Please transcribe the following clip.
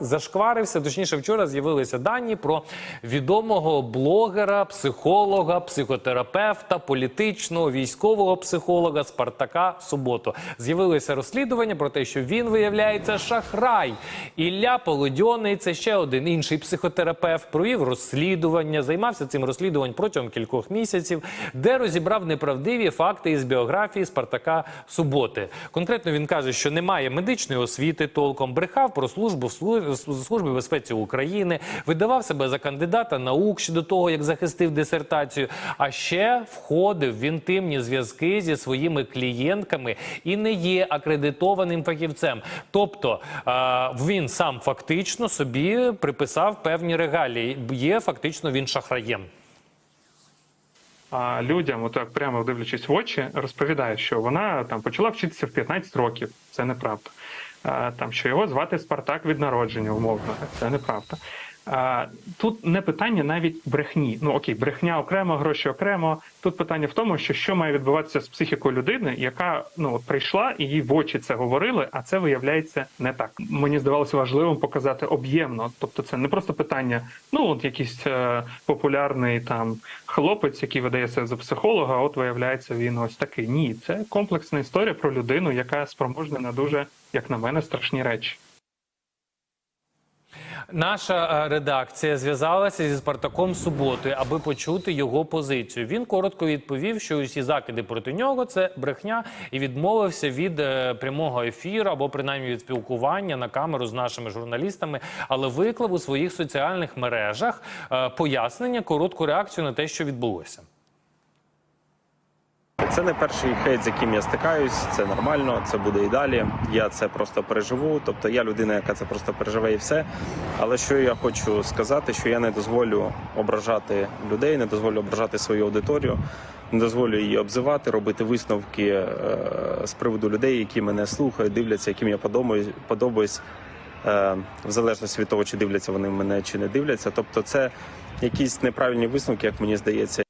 зашкварився. Точніше, вчора з'явилися дані про відомого блогера, психолога, психотерапевта, політичного, військового психолога Спартака Суботу. З'явилося розслідування про те, що він виявляється шахрай. Ілля Полодьоний, це ще один інший психотерапевт, провів розслідування, займався цим розслідуванням протягом кількох місяців, де розібрав неправдиві факти із біографії Спартака Суботи. Конкретно він каже, що немає медичної освіти толком, брехав про службу в слу- в службі безпеці України, видавав себе за кандидата наук ще до того, як захистив дисертацію. А ще входив в інтимні зв'язки зі своїми клієнтками і не є акредитованим фахівцем. Тобто він сам фактично собі приписав певні регалії. Є фактично він шахраєм. а людям, отак прямо дивлячись в очі, розповідає, що вона там почала вчитися в 15 років. Це неправда. Там що його звати Спартак від народження, умовно, це неправда. Тут не питання навіть брехні. Ну окей, брехня окремо, гроші окремо. Тут питання в тому, що що має відбуватися з психікою людини, яка ну прийшла і їй в очі це говорили, а це виявляється не так. Мені здавалося важливим показати об'ємно. Тобто, це не просто питання, ну от якийсь е, популярний там хлопець, який видає себе за психолога, от виявляється він ось такий. Ні, це комплексна історія про людину, яка спроможна на дуже, як на мене, страшні речі. Наша е, редакція зв'язалася зі Спартаком Суботи, аби почути його позицію. Він коротко відповів, що усі закиди проти нього це брехня, і відмовився від е, прямого ефіру або принаймні від спілкування на камеру з нашими журналістами, але виклав у своїх соціальних мережах е, пояснення, коротку реакцію на те, що відбулося. Це не перший хейт, з яким я стикаюсь. Це нормально, це буде і далі. Я це просто переживу. Тобто я людина, яка це просто переживе і все. Але що я хочу сказати, що я не дозволю ображати людей, не дозволю ображати свою аудиторію, не дозволю її обзивати, робити висновки е, з приводу людей, які мене слухають, дивляться, яким я подобаюсь, е, в залежності від того, чи дивляться вони мене чи не дивляться. Тобто, це якісь неправильні висновки, як мені здається.